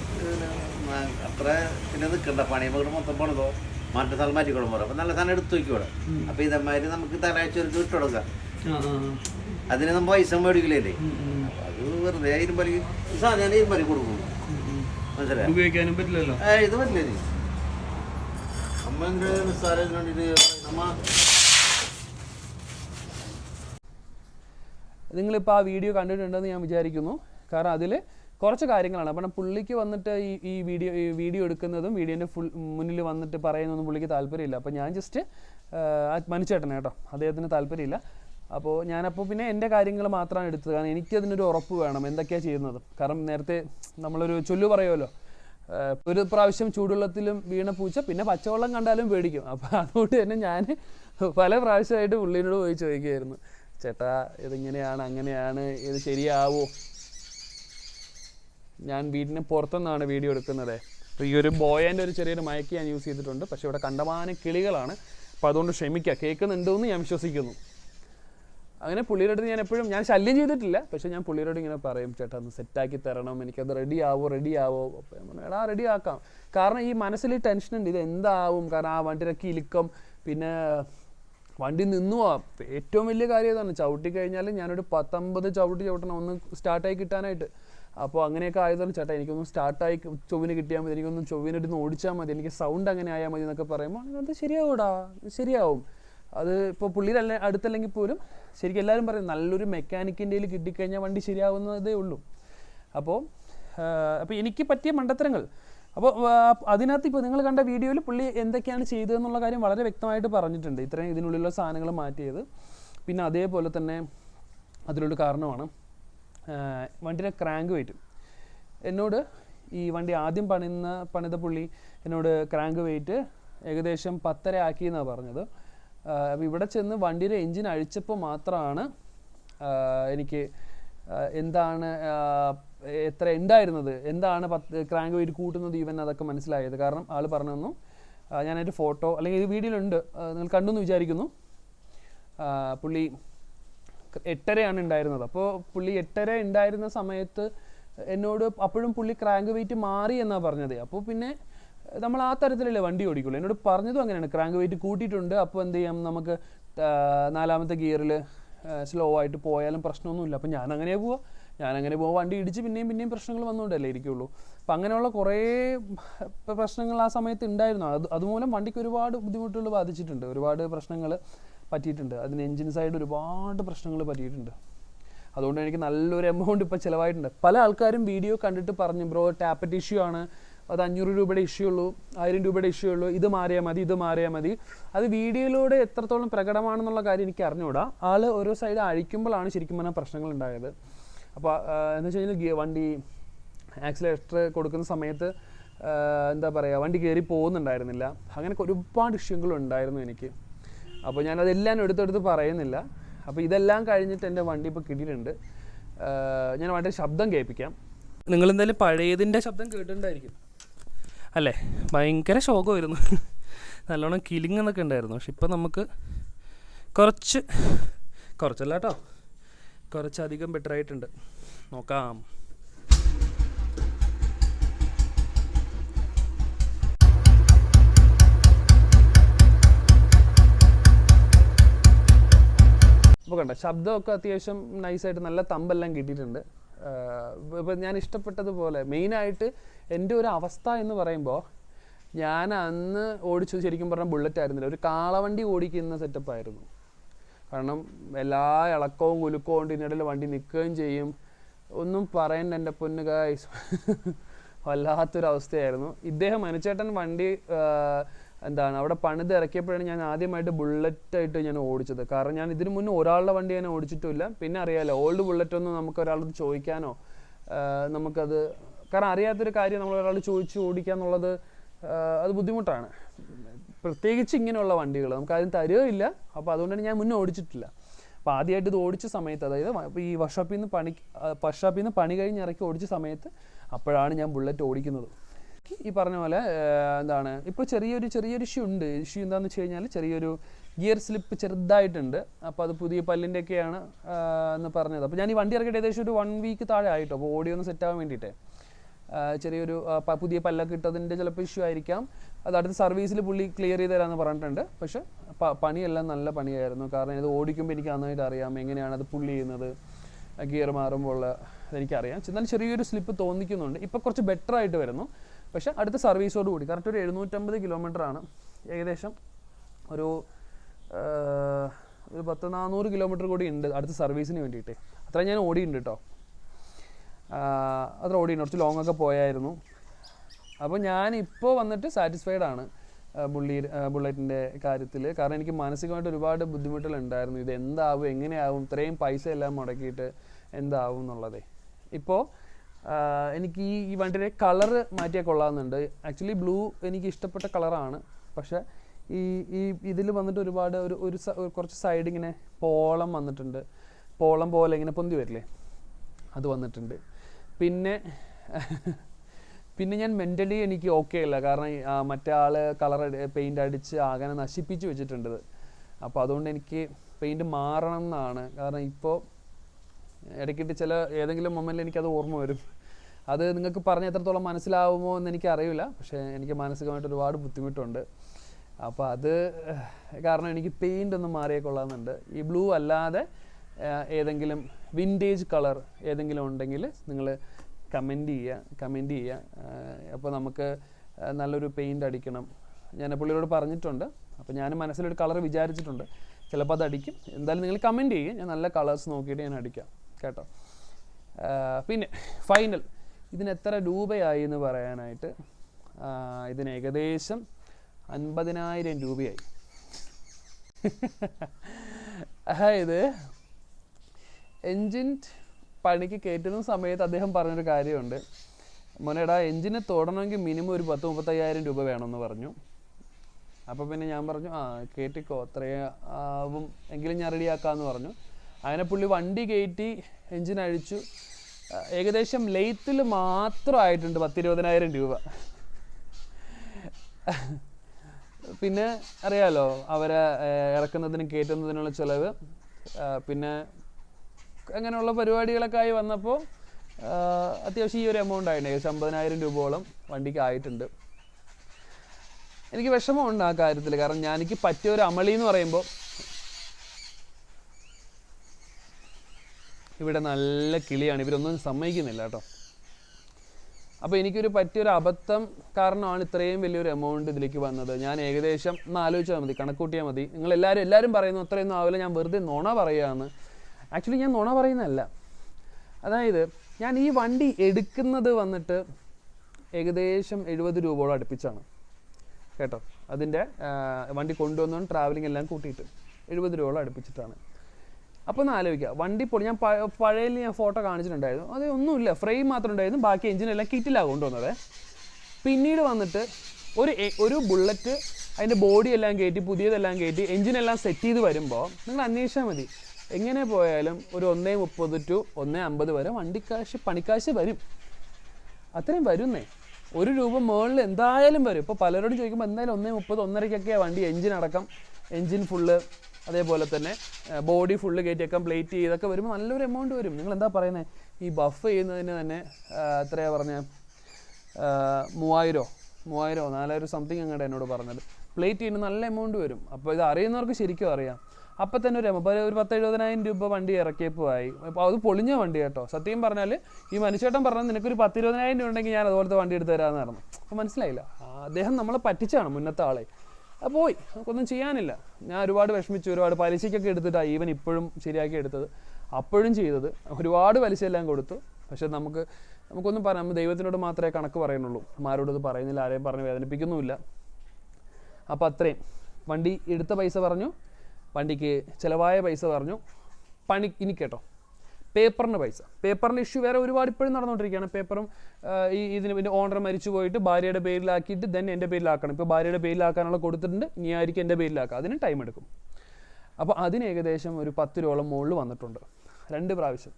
അത്ര പിന്നെ നിൽക്കണ്ട നമുക്ക് മൊത്തം പണിതോ. മറ്റു സ്ഥലം മാറ്റിക്കോളും പോലെ അപ്പം നല്ല സാധനം എടുത്തു വയ്ക്കൂടെ അപ്പം ഇതേമാതിരി നമുക്ക് തലയാഴ്ച ഒരു ഇട്ട് കൊടുക്കാം. അതിന് നമ്മൾ പൈസ മേടിക്കില്ലേ അത് വെറുതെ ഇരുമ്പലി സാധനം ഇരുമ്പലി കൊടുക്കും. മനസ്സിലായോ? ഉപയോഗിക്കാനും പറ്റില്ലല്ലോ. ഏ ഇത് പറ്റില്ല നീ അമ്മ കണ്ടിട്ട് അമ്മ. നിങ്ങളിപ്പോൾ ആ വീഡിയോ കണ്ടിട്ടുണ്ടെന്ന് ഞാൻ വിചാരിക്കുന്നു. കാരണം അതിൽ കുറച്ച് കാര്യങ്ങളാണ്. അപ്പം പുള്ളിക്ക് വന്നിട്ട് ഈ ഈ വീഡിയോ ഈ വീഡിയോ എടുക്കുന്നതും വീഡിയോന്റെ ഫുൾ മുന്നിൽ വന്നിട്ട് പറയുന്നതൊന്നും പുള്ളിക്ക് താല്പര്യമില്ല. അപ്പോൾ ഞാൻ ജസ്റ്റ് മനുച്ചേട്ടനെ കേട്ടോ. അദ്ദേഹത്തിന് താല്പര്യമില്ല. അപ്പോൾ ഞാനപ്പോൾ പിന്നെ എന്റെ കാര്യങ്ങൾ മാത്രമാണ് എടുത്തത്. കാരണം എനിക്കതിനൊരു ഉറപ്പ് വേണം എന്തൊക്കെയാണ് ചെയ്യുന്നത്. കാരണം നേരത്തെ നമ്മളൊരു ചൊല്ലു പറയുമല്ലോ ഒരു പ്രാവശ്യം ചൂടുവെള്ളത്തിലും വീണ പൂച്ച പിന്നെ പച്ചവെള്ളം കണ്ടാലും പേടിക്കും. അപ്പോൾ അതുകൊണ്ട് തന്നെ ഞാൻ പല പ്രാവശ്യമായിട്ട് പുള്ളീനോട് പോയി ചോദിക്കുമായിരുന്നു ചേട്ടാ ഇതിങ്ങനെയാണ്? അങ്ങനെയാണ്? ഇത് ശരിയാവോ? ഞാൻ വീടിന് പുറത്തുനിന്നാണ് വീഡിയോ എടുക്കുന്നത്. അപ്പോൾ ഈ ഒരു ബോയന്റെ ഒരു ചെറിയൊരു മയക്ക് ഞാൻ യൂസ് ചെയ്തിട്ടുണ്ട്. പക്ഷേ ഇവിടെ കണ്ടമാനം കിളികളാണ്. അപ്പോൾ അതുകൊണ്ട് ക്ഷമിക്കുക. കേൾക്കുന്നുണ്ടെന്ന് ഞാൻ വിശ്വസിക്കുന്നു. അങ്ങനെ പുള്ളിയുടെ ഞാൻ എപ്പോഴും ഞാൻ ശല്യം ചെയ്തിട്ടില്ല. പക്ഷേ ഞാൻ പുള്ളിയോട് ഇങ്ങനെ പറയും ചേട്ടാ ഒന്ന് സെറ്റാക്കി തരണം. എനിക്കത് റെഡി ആവോ റെഡി ആവോ? എടാ റെഡി ആക്കാം. കാരണം ഈ മനസ്സിൽ ടെൻഷൻ ഉണ്ട്. ഇത് എന്താവും? കാരണം ആ വണ്ടിയിലൊക്കെ ഇലുക്കം പിന്നെ വണ്ടി നിന്നു പോവാം. ഏറ്റവും വലിയ കാര്യം ഇതാണ്. ചവിട്ടി കഴിഞ്ഞാൽ ഞാനൊരു പത്തൊമ്പത് ചവിട്ടി ചവിട്ടണം. ഒന്ന് സ്റ്റാർട്ടായി കിട്ടാനായിട്ട്. അപ്പോൾ അങ്ങനെയൊക്കെ ആയതുകൊണ്ട് ചേട്ടാ എനിക്കൊന്ന് സ്റ്റാർട്ടായി ചൊവ്വിന് കിട്ടിയാൽ മതി. എനിക്കൊന്ന് ചൊവ്വിനിട്ട് ഓടിച്ചാൽ മതി. എനിക്ക് സൗണ്ട് അങ്ങനെ ആയാൽ മതി എന്നൊക്കെ പറയുമ്പോൾ അത് ശരിയാവൂടാ ശരിയാവും. അത് ഇപ്പോൾ പുള്ളിയുടെ അടുത്തല്ലെങ്കിൽ പോലും ശരിക്കും എല്ലാവരും പറയും നല്ലൊരു മെക്കാനിക്കിന്റെ കിട്ടിക്കഴിഞ്ഞാൽ വണ്ടി ശരിയാവുന്നതേ ഉള്ളൂ. അപ്പോൾ അപ്പോൾ എനിക്ക് പറ്റിയ മണ്ടത്തരങ്ങൾ. അപ്പോൾ അതിനകത്ത് ഇപ്പോൾ നിങ്ങൾ കണ്ട വീഡിയോയിൽ പുള്ളി എന്തൊക്കെയാണ് ചെയ്തതെന്നുള്ള കാര്യം വളരെ വ്യക്തമായിട്ട് പറഞ്ഞിട്ടുണ്ട്. ഇത്രയും ഇതിനുള്ളിലുള്ള സാധനങ്ങൾ മാറ്റിയത്. പിന്നെ അതേപോലെ തന്നെ അതിലൊരു കാരണമാണ്. വണ്ടിയുടെ ക്രാങ്ക് വെയിറ്റ് എന്നോട് ഈ വണ്ടി ആദ്യം പണിയുന്ന പണിത പുള്ളി എന്നോട് ക്രാങ്ക് വെയിറ്റ് ഏകദേശം പത്തര ആക്കി എന്നാണ് പറഞ്ഞത് അപ്പോൾ ഇവിടെ ചെന്ന് വണ്ടിയുടെ എൻജിൻ അഴിച്ചപ്പോൾ മാത്രമാണ് എനിക്ക് എന്താണ് എത്ര ഉണ്ടായിരുന്നത് എന്താണ് പത്ത് ക്രാങ്ക് വെയിറ്റ് കൂട്ടുന്നത് ഈവൻ അതൊക്കെ മനസ്സിലായത്. കാരണം ആൾ പറഞ്ഞു തന്നു ഞാനൊരു ഫോട്ടോ അല്ലെങ്കിൽ ഇത് വീഡിയോയിലുണ്ട് നിങ്ങൾ കണ്ടു എന്ന് വിചാരിക്കുന്നു പുള്ളി എട്ടരയാണ് ഉണ്ടായിരുന്നത്. അപ്പോൾ പുള്ളി എട്ടര ഉണ്ടായിരുന്ന സമയത്ത് എന്നോട് അപ്പോഴും പുള്ളി ക്രാങ്ക് വെയിറ്റ് മാറി എന്നാണ് പറഞ്ഞത്. അപ്പോൾ പിന്നെ നമ്മൾ ആ തരത്തിലല്ലേ വണ്ടി ഓടിക്കുള്ളൂ. എന്നോട് പറഞ്ഞതും അങ്ങനെയാണ്. ക്രാങ്ക് വെയിറ്റ് കൂട്ടിയിട്ടുണ്ട്. അപ്പോൾ എന്ത് ചെയ്യാം? നമുക്ക് നാലാമത്തെ ഗിയറിൽ സ്ലോ ആയിട്ട് പോയാലും പ്രശ്നമൊന്നുമില്ല. അപ്പോൾ ഞാൻ അങ്ങനെ പോവാ. ഞാൻ അങ്ങനെ പോവാ. വണ്ടി ഇടിച്ച് പിന്നെയും പിന്നെയും പ്രശ്നങ്ങൾ വന്നുകൊണ്ടല്ലേ ഇരിക്കുള്ളൂ. അപ്പം അങ്ങനെയുള്ള കുറേ പ്രശ്നങ്ങൾ ആ സമയത്ത് ഉണ്ടായിരുന്നു. അത് അതുമൂലം വണ്ടിക്ക് ഒരുപാട് ബുദ്ധിമുട്ടുകൾ ബാധിച്ചിട്ടുണ്ട്. ഒരുപാട് പ്രശ്നങ്ങൾ പറ്റിയിട്ടുണ്ട്. അതിന് എൻജിൻ സൈഡ് ഒരുപാട് പ്രശ്നങ്ങൾ പറ്റിയിട്ടുണ്ട്. അതുകൊണ്ട് എനിക്ക് നല്ലൊരു എമൗണ്ട് ഇപ്പോൾ ചിലവായിട്ടുണ്ട്. പല ആൾക്കാരും വീഡിയോ കണ്ടിട്ട് പറഞ്ഞു ബ്രോ ടാപ്പറ്റ് ഇഷ്യൂ ആണ്. അത് അഞ്ഞൂറ് രൂപയുടെ ഇഷ്യൂ ഉള്ളൂ ആയിരം രൂപയുടെ ഇഷ്യൂ ഉള്ളൂ. ഇത് മാറിയാൽ മതി ഇത് മാറിയാൽ മതി. അത് വീഡിയോയിലൂടെ എത്രത്തോളം പ്രകടമാണെന്നുള്ള കാര്യം എനിക്ക് അറിഞ്ഞുകൂടാ ആൾ ഓരോ സൈഡ് അഴിക്കുമ്പോഴാണ് ശരിക്കും പറഞ്ഞാൽ പ്രശ്നങ്ങൾ ഉണ്ടായത്. അപ്പോൾ എന്ന് വെച്ച് കഴിഞ്ഞാൽ വണ്ടി ആക്സിലേറ്റർ കൊടുക്കുന്ന സമയത്ത് എന്താ പറയുക വണ്ടി കയറി പോകുന്നുണ്ടായിരുന്നില്ല. അങ്ങനെ ഒരുപാട് ഇഷ്യൂകളുണ്ടായിരുന്നു എനിക്ക്. അപ്പോൾ ഞാനതെല്ലാം എടുത്തെടുത്ത് പറയുന്നില്ല. അപ്പോൾ ഇതെല്ലാം കഴിഞ്ഞിട്ട് എന്റെ വണ്ടി ഇപ്പോൾ കിട്ടിയിട്ടുണ്ട് ഞാൻ വണ്ടിയുടെ ശബ്ദം കേൾപ്പിക്കാം. നിങ്ങൾ എന്തായാലും പഴയതിന്റെ ശബ്ദം കേട്ടിട്ടുണ്ടായിരിക്കും. അല്ലേ? ഭയങ്കര ശോകമായിരുന്നു. നല്ലോണം കിലിങ് എന്നൊക്കെ ഉണ്ടായിരുന്നു. പക്ഷെ ഇപ്പം നമുക്ക് കുറച്ച് കുറച്ചല്ല കേട്ടോ. കുറച്ചധികം ബെറ്റർ ആയിട്ടുണ്ട്. നോക്കാം. അപ്പോൾ കണ്ട ശബ്ദമൊക്കെ അത്യാവശ്യം നൈസായിട്ട് നല്ല തമ്പെല്ലാം കിട്ടിയിട്ടുണ്ട്. ഇപ്പം ഞാൻ ഇഷ്ടപ്പെട്ടതുപോലെ മെയിനായിട്ട് എന്റെ ഒരു അവസ്ഥ എന്ന് പറയുമ്പോൾ ഞാൻ അന്ന് ഓടിച്ചത് ശരിക്കും പറഞ്ഞാൽ ബുള്ളറ്റ് ആയിരുന്നില്ല. ഒരു കാളവണ്ടി ഓടിക്കുന്ന സെറ്റപ്പ് ആയിരുന്നു. കാരണം എല്ലാ ഇളക്കവും കുലുക്കവും കൊണ്ട് ഇതിനിടയിൽ വണ്ടി നിൽക്കുകയും ചെയ്യും. ഒന്നും പറയണ്ട എന്റെ പൊന്നു വല്ലാത്തൊരവസ്ഥയായിരുന്നു. ഇദ്ദേഹം അനുചേട്ടൻ വണ്ടി എന്താണ് അവിടെ പണിത് ഇറക്കിയപ്പോഴാണ് ഞാൻ ആദ്യമായിട്ട് ബുള്ളറ്റ് ആയിട്ട് ഞാൻ ഓടിച്ചത്. കാരണം ഞാൻ ഇതിനു മുന്നേ ഒരാളുടെ വണ്ടി ഞാൻ ഓടിച്ചിട്ടില്ല. പിന്നെ അറിയാലോ ഓൾഡ് ബുള്ളറ്റ് ഒന്നും നമുക്ക് ഒരാളോട് ചോദിക്കാനോ നമുക്കത് കാരണം അറിയാത്തൊരു കാര്യം നമ്മൾ ഒരാൾ ചോദിച്ചു ഓടിക്കുക എന്നുള്ളത് അത് ബുദ്ധിമുട്ടാണ്. പ്രത്യേകിച്ച് ഇങ്ങനെയുള്ള വണ്ടികൾ നമുക്ക് ആരും തരുകയില്ല അപ്പോൾ അതുകൊണ്ടാണ് ഞാൻ മുന്നേ ഓടിച്ചിട്ടില്ല. അപ്പോൾ ആദ്യമായിട്ട് ഇത് ഓടിച്ച സമയത്ത് അതായത് ഈ വർഷോപ്പിൽ നിന്ന് പണി വർഷോപ്പിൽ നിന്ന് പണി കഴിഞ്ഞ് ഇറക്കി ഓടിച്ച സമയത്ത് അപ്പോഴാണ് ഞാൻ ബുള്ളറ്റ് ഓടിക്കുന്നത്. ഈ പറഞ്ഞ പോലെ എന്താണ് ഇപ്പോൾ ചെറിയൊരു ചെറിയൊരു ഇഷ്യൂ ഉണ്ട്. ഇഷ്യൂ എന്താണെന്ന് വെച്ച് കഴിഞ്ഞാൽ ചെറിയൊരു ഗിയർ സ്ലിപ്പ് ചെറുതായിട്ടുണ്ട്. അപ്പോൾ അത് പുതിയ പല്ലിന്റെയൊക്കെയാണ് എന്ന് പറഞ്ഞത്. അപ്പോൾ ഞാൻ ഈ വണ്ടി ഇറക്കിയിട്ട് ഏകദേശം ഒരു വൺ വീക്ക് താഴെ ആയിട്ടോ. അപ്പോൾ ഓഡിയോ ഒന്ന് സെറ്റ് ആവാൻ വേണ്ടിയിട്ട്. ചെറിയൊരു പുതിയ പല്ലൊക്കെ ഇട്ടതിന്റെ ചിലപ്പോൾ ഇഷ്യൂ ആയിരിക്കാം. അത് അടുത്ത സർവീസിൽ പുള്ളി ക്ലിയർ ചെയ്ത് തരാമെന്ന് പറഞ്ഞിട്ടുണ്ട്. പക്ഷേ പണിയെല്ലാം നല്ല പണിയായിരുന്നു. കാരണം ഇത് ഓടിക്കുമ്പോൾ എനിക്ക് നന്നായിട്ട് അറിയാം എങ്ങനെയാണ് അത് പുള്ളി ചെയ്യുന്നത്. ഗിയർ മാറുമ്പോൾ എനിക്കറിയാം. എന്നാൽ ചെറിയൊരു സ്ലിപ്പ് തോന്നിക്കുന്നുണ്ട്. ഇപ്പോൾ കുറച്ച് ബെറ്റർ ആയിട്ട് വരുന്നു. പക്ഷേ അടുത്ത സർവീസോട് കൂടി കറക്റ്റ് ഒരു എഴുന്നൂറ്റമ്പത് കിലോമീറ്റർ ആണ്. ഏകദേശം ഒരു ഒരു പത്ത് നാനൂറ് കിലോമീറ്റർ കൂടി ഉണ്ട് അടുത്ത സർവീസിന് വേണ്ടിയിട്ട്. അത്ര ഞാൻ ഓടിയിട്ടുണ്ട് കേട്ടോ അത്ര ഓടി കുറച്ച് ലോങ് ഒക്കെ പോയായിരുന്നു. അപ്പോൾ ഞാൻ ഇപ്പോൾ വന്നിട്ട് സാറ്റിസ്ഫൈഡ് ആണ് ബുള്ളി ബുള്ളറ്റിന്റെ കാര്യത്തിൽ കാരണം എനിക്ക് മാനസികമായിട്ട് ഒരുപാട് ബുദ്ധിമുട്ടുകൾ ഉണ്ടായിരുന്നു ഇത് എന്താവും എങ്ങനെയാവും ഇത്രയും പൈസ എല്ലാം മുടക്കിയിട്ട് എന്താവും എന്നുള്ളതേ. ഇപ്പോൾ എനിക്ക് ഈ ഈ വണ്ടിയുടെ കളറ് മാറ്റിയാൽ കൊള്ളാമെന്നുണ്ട് ആക്ച്വലി ബ്ലൂ എനിക്ക് ഇഷ്ടപ്പെട്ട കളറാണ് പക്ഷേ ഈ ഈ ഇതിൽ വന്നിട്ട് ഒരുപാട് ഒരു ഒരു കുറച്ച് സൈഡ് ഇങ്ങനെ പോളം വന്നിട്ടുണ്ട്. പോളം പോലെ ഇങ്ങനെ പൊന്തി വരില്ലേ? അത് വന്നിട്ടുണ്ട്. പിന്നെ പിന്നെ ഞാൻ മെന്റലി എനിക്ക് ഓക്കെ അല്ല. കാരണം മറ്റേ ആൾ കളർ പെയിന്റ് അടിച്ച് ആകനെ നശിപ്പിച്ച് വെച്ചിട്ടുണ്ട്. അപ്പോൾ അതുകൊണ്ട് എനിക്ക് പെയിന്റ് മാറണം എന്നാണ്. കാരണം ഇപ്പോൾ ഇടയ്ക്കിട്ട് ചില ഏതെങ്കിലും മൊമെന്റിൽ എനിക്കത് ഓർമ്മ വരും. അത് നിങ്ങൾക്ക് പറഞ്ഞ് എത്രത്തോളം മനസ്സിലാവുമോ എന്ന് എനിക്കറിയില്ല. പക്ഷേ എനിക്ക് മാനസികമായിട്ട് ഒരുപാട് ബുദ്ധിമുട്ടുണ്ട്. അപ്പോൾ അത് കാരണം എനിക്ക് പെയിന്റ് ഒന്ന് മാറിയേ കൊള്ളാമെന്നുണ്ട് ഈ ബ്ലൂ അല്ലാതെ ഏതെങ്കിലും വിന്റേജ് കളർ ഏതെങ്കിലും ഉണ്ടെങ്കിൽ നിങ്ങൾ കമന്റ് ചെയ്യുക കമന്റ് ചെയ്യുക. അപ്പോൾ നമുക്ക് നല്ലൊരു പെയിന്റ് അടിക്കണം. ഞാൻ പുള്ളിയോട് പറഞ്ഞിട്ടുണ്ട്. അപ്പോൾ ഞാൻ മനസ്സിലൊരു കളർ വിചാരിച്ചിട്ടുണ്ട്. ചിലപ്പോൾ അത് അടിക്കും. എന്തായാലും നിങ്ങൾ കമന്റ് ചെയ്യുക. ഞാൻ നല്ല കളേഴ്സ് നോക്കിയിട്ട് ഞാൻ അടിക്കാം. കേട്ടോ. പിന്നെ ഫൈനൽ ഇതിന് എത്ര രൂപയായി എന്ന് പറയാനായിട്ട് ഇതിന് ഏകദേശം അൻപതിനായിരം രൂപയായി. അതായത് എൻജിൻ പണിക്ക് കയറ്റുന്ന സമയത്ത് അദ്ദേഹം പറഞ്ഞൊരു കാര്യമുണ്ട്. മോനേടാ എൻജിനെ തൊടണമെങ്കിൽ മിനിമം ഒരു പത്ത് മുപ്പത്തയ്യായിരം രൂപ വേണമെന്ന് പറഞ്ഞു. അപ്പോൾ പിന്നെ ഞാൻ പറഞ്ഞു ആ കയറ്റിക്കോ അത്രയാവും എങ്കിലും ഞാൻ റെഡിയാക്കാമെന്ന് പറഞ്ഞു. അങ്ങനെ പുള്ളി വണ്ടി കയറ്റി എൻജിൻ അഴിച്ചു. ഏകദേശം ലെയ്ത്തിൽ മാത്രമായിട്ടുണ്ട് പത്തിരുപതിനായിരം രൂപ. പിന്നെ അറിയാലോ അവരെ ഇറക്കുന്നതിനും കയറ്റുന്നതിനുള്ള ചിലവ്. പിന്നെ അങ്ങനെയുള്ള പരിപാടികളൊക്കെ ആയി വന്നപ്പോൾ അത്യാവശ്യം ഈ ഒരു എമൗണ്ട് ആയിട്ടുണ്ട് ഏകദേശം അമ്പതിനായിരം രൂപയോളം വണ്ടിക്ക് ആയിട്ടുണ്ട്. എനിക്ക് വിഷമമുണ്ട് ആ കാര്യത്തിൽ കാരണം ഞാൻ എനിക്ക് പറ്റിയ ഒരു അമളി എന്ന് പറയുമ്പോൾ ഇവിടെ നല്ല കിളിയാണ്. ഇവരൊന്നും സമ്മതിക്കുന്നില്ല കേട്ടോ. അപ്പോൾ എനിക്കൊരു പറ്റിയൊരു അബദ്ധം കാരണമാണ് ഇത്രയും വലിയൊരു എമൗണ്ട് ഇതിലേക്ക് വന്നത്. ഞാൻ ഏകദേശം ഒന്ന് ആലോചിച്ചാൽ മതി. കണക്കൂട്ടിയാൽ മതി. നിങ്ങൾ എല്ലാവരും എല്ലാവരും പറയുന്നു അത്രയൊന്നും ആവില്ല. ഞാൻ വെറുതെ നുണ പറയുകയാണ് ആക്ച്വലി ഞാൻ നുണ പറയുന്നതല്ല. അതായത് ഞാൻ ഈ വണ്ടി എടുക്കുന്നത് വന്നിട്ട് ഏകദേശം എഴുപത് രൂപയോളം അടുപ്പിച്ചാണ്. കേട്ടോ? അതിന്റെ വണ്ടി കൊണ്ടുവന്നു ട്രാവലിംഗ് എല്ലാം കൂട്ടിയിട്ട് എഴുപത് രൂപയോളം അടുപ്പിച്ചിട്ടാണ്. അപ്പോൾ ഒന്ന് ആലോചിക്കുക വണ്ടി പൊളി ഞാൻ പഴയ ഞാൻ ഫോട്ടോ കാണിച്ചിട്ടുണ്ടായിരുന്നു. അത് ഒന്നുമില്ല. ഫ്രെയിം മാത്രം ഉണ്ടായിരുന്നു. ബാക്കി എഞ്ചിനെല്ലാം കിറ്റിലാണ് കൊണ്ടുവന്നത്. പിന്നീട് വന്നിട്ട് ഒരു ഒരു ബുള്ളറ്റ് അതിന്റെ ബോഡി എല്ലാം കയറ്റി പുതിയതെല്ലാം കയറ്റി എഞ്ചിനെല്ലാം സെറ്റ് ചെയ്ത് വരുമ്പോൾ നിങ്ങൾ അന്വേഷിച്ചാൽ മതി. എങ്ങനെ പോയാലും ഒരു ഒന്നേ മുപ്പത് ടു ഒന്നേ അമ്പത് വരെ വണ്ടിക്കാശ് പണിക്കാശ് വരും. അത്രയും വരുന്നേ. ഒരു രൂപ മുകളിൽ എന്തായാലും വരും. ഇപ്പോൾ പലരോടും ചോദിക്കുമ്പോൾ എന്തായാലും ഒന്നേ മുപ്പത് ഒന്നരയ്ക്കൊക്കെ വണ്ടി. എഞ്ചിൻ അടക്കം. എഞ്ചിൻ ഫുള്ള് അതേപോലെ തന്നെ ബോഡി ഫുള്ള് കയറ്റിയേക്കാം പ്ലേറ്റ് ചെയ്തൊക്കെ വരുമ്പോൾ നല്ലൊരു എമൗണ്ട് വരും. നിങ്ങൾ എന്താ പറയുന്നത് ഈ ബഫ് ചെയ്യുന്നതിന് തന്നെ എത്രയാ പറഞ്ഞ? മൂവായിരോ? മൂവായിരോ നാലായിരം സംതിങ് അങ്ങോട്ട് എന്നോട് പറഞ്ഞത്. പ്ലേറ്റ് ചെയ്യുന്ന നല്ല എമൗണ്ട് വരും. അപ്പോൾ ഇത് അറിയുന്നവർക്ക് ശരിക്കും അറിയാം. അപ്പം തന്നെ ഒരു അപ്പോൾ ഒരു പത്ത് എഴുപതിനായിരം രൂപ വണ്ടി ഇറക്കിയപ്പോൾ ആയി അപ്പോൾ അത് പൊളിഞ്ഞ വണ്ടി കേട്ടോ. സത്യം പറഞ്ഞാൽ ഈ മനുഷ്യട്ടം പറഞ്ഞാൽ നിനക്കൊരു പത്ത് ഇരുപതിനായിരം രൂപ ഉണ്ടെങ്കിൽ ഞാൻ അതുപോലത്തെ വണ്ടി എടുത്ത് തരാമെന്ന് പറഞ്ഞു. അപ്പോൾ മനസ്സിലായില്ല. അദ്ദേഹം നമ്മളെ പറ്റിച്ചാണ് മുന്നത്തെ ആളെ. പോയി. നമുക്കൊന്നും ചെയ്യാനില്ല. ഞാൻ ഒരുപാട് വിഷമിച്ചു ഒരുപാട് പലിശയ്ക്കൊക്കെ എടുത്തിട്ടാണ് ഈവൻ ഇപ്പോഴും ശരിയാക്കി എടുത്തത്. അപ്പോഴും ചെയ്തത്. ഒരുപാട് പലിശയെല്ലാം കൊടുത്തു. പക്ഷെ നമുക്ക് നമുക്കൊന്നും പറയാം. നമ്മൾ ദൈവത്തിനോട് മാത്രമേ കണക്ക് പറയുന്നുള്ളൂ. ആരോടത് പറയുന്നില്ല ആരെയും പറഞ്ഞ് വേദനിപ്പിക്കുന്നുമില്ല. അപ്പോൾ അത്രയും. വണ്ടി എടുത്ത പൈസ പറഞ്ഞു. വണ്ടിക്ക് ചിലവായ പൈസ പറഞ്ഞു. പണി ഇനി കേട്ടോ. പേപ്പറിന് പൈസ. പേപ്പറിന്റെ ഇഷ്യൂ വേറെ ഒരുപാട് ഇപ്പോഴും നടന്നുകൊണ്ടിരിക്കുകയാണ്. പേപ്പറും ഈ ഇതിന് പിന്നെ ഓണർ മരിച്ചു പോയിട്ട് ഭാര്യയുടെ പേരിലാക്കിയിട്ട് ദെൻ എന്റെ പേരിലാക്കണം. ഇപ്പോൾ ഭാര്യയുടെ പേരിലാക്കാനുള്ള കൊടുത്തിട്ടുണ്ട്. ഇനി ആയിരിക്കും എന്റെ പേരിലാക്കുക. അതിന് ടൈം എടുക്കും. അപ്പോൾ അതിന് ഏകദേശം ഒരു പത്ത് രൂപയോളം മുകളിൽ വന്നിട്ടുണ്ട്. രണ്ട് പ്രാവശ്യം.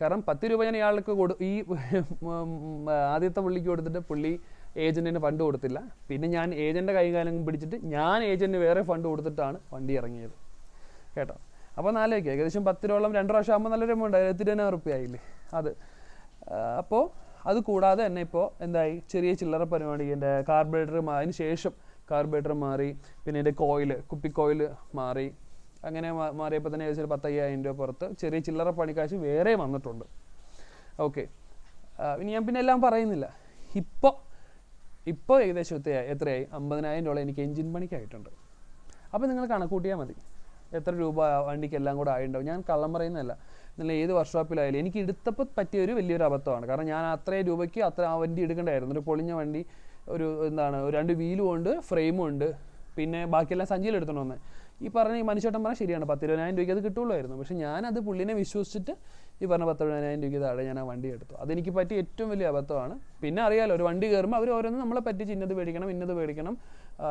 കാരണം പത്ത് രൂപ ഞാൻ ഇയാൾക്ക് കൊടു ഈ ആദ്യത്തെ പുള്ളിക്ക് കൊടുത്തിട്ട് പുള്ളി ഏജന്റിന് ഫണ്ട് കൊടുത്തില്ല. പിന്നെ ഞാൻ ഏജന്റെ കൈകാലം പിടിച്ചിട്ട് ഞാൻ ഏജന്റിന് വേറെ ഫണ്ട് കൊടുത്തിട്ടാണ് വണ്ടി ഇറങ്ങിയത്. കേട്ടോ? അപ്പോൾ നാലേക്ക് ഏകദേശം പത്ത് രൂപയോളം രണ്ട് പ്രാവശ്യം ആകുമ്പോൾ നല്ലൊരു എമൗണ്ട് ഉണ്ട് ഇരുപതിനായിരം റുപ്യ ആയില്ലേ അത് അപ്പോൾ അത് കൂടാതെ തന്നെ ഇപ്പോൾ എന്തായി? ചെറിയ ചില്ലറ പരിപാടി. എന്റെ കാർബറേറ്റർ അതിന് ശേഷം കാർബറേറ്റർ മാറി. പിന്നെ എന്റെ കോയിൽ കുപ്പി കോയിൽ മാറി. അങ്ങനെ മാറിയപ്പോൾ തന്നെ ഏകദേശം പത്തയ്യായിരം രൂപ പുറത്ത് ചെറിയ ചില്ലറ പണിക്കാശ് വേറെ വന്നിട്ടുണ്ട്. ഓക്കെ. ഇനി ഞാൻ പിന്നെ എല്ലാം പറയുന്നില്ല. ഇപ്പോൾ ഇപ്പോൾ ഏകദേശം എത്രയായി? അമ്പതിനായിരം രൂപ എനിക്ക് എൻജിൻ പണിക്കായിട്ടുണ്ട്. അപ്പോൾ നിങ്ങൾ കണക്കൂട്ടിയാൽ മതി. എത്ര രൂപ വണ്ടിക്ക് എല്ലാം കൂടെ ആയിട്ടുണ്ടാവും ഞാൻ കള്ളം പറയുന്നതല്ല നിങ്ങൾ ഏത് വർക്ക്ഷോപ്പിലായാലും എനിക്ക് എടുത്തപ്പോൾ പറ്റിയ ഒരു വലിയൊരു അബദ്ധമാണ്. കാരണം ഞാൻ അത്രയും രൂപയ്ക്ക് അത്ര ആ വണ്ടി എടുക്കേണ്ടായിരുന്നു. ഒരു പൊളിഞ്ഞ വണ്ടി ഒരു എന്താണ് ഒരു രണ്ട് വീലും ഉണ്ട് ഫ്രെയിമും ഉണ്ട്. പിന്നെ ബാക്കിയെല്ലാം സഞ്ചിയിൽ എടുത്തോണ്ട് വന്നത് ഈ പറഞ്ഞ ഈ മനുഷ്യട്ടം പറഞ്ഞാൽ ശരിയാണ്. പത്തിരുപതിനായിരം രൂപയ്ക്ക് അത് കിട്ടുള്ളായിരുന്നു പക്ഷേ ഞാനത് പുള്ളിനെ വിശ്വസിച്ചിട്ട് ഈ പറഞ്ഞ പത്ത് പതിനായിരം രൂപയ്ക്ക് താഴെ ഞാൻ ആ വണ്ടി എടുത്തു. അതെനിക്ക് പറ്റി ഏറ്റവും വലിയ അബദ്ധമാണ്. പിന്നെ അറിയാലോ ഒരു വണ്ടി കയറുമ്പോൾ അവർ ഓരോന്ന് നമ്മളെ പറ്റിച്ച് ഇന്നത് മേടിക്കണം ഇന്നത് മേടിക്കണം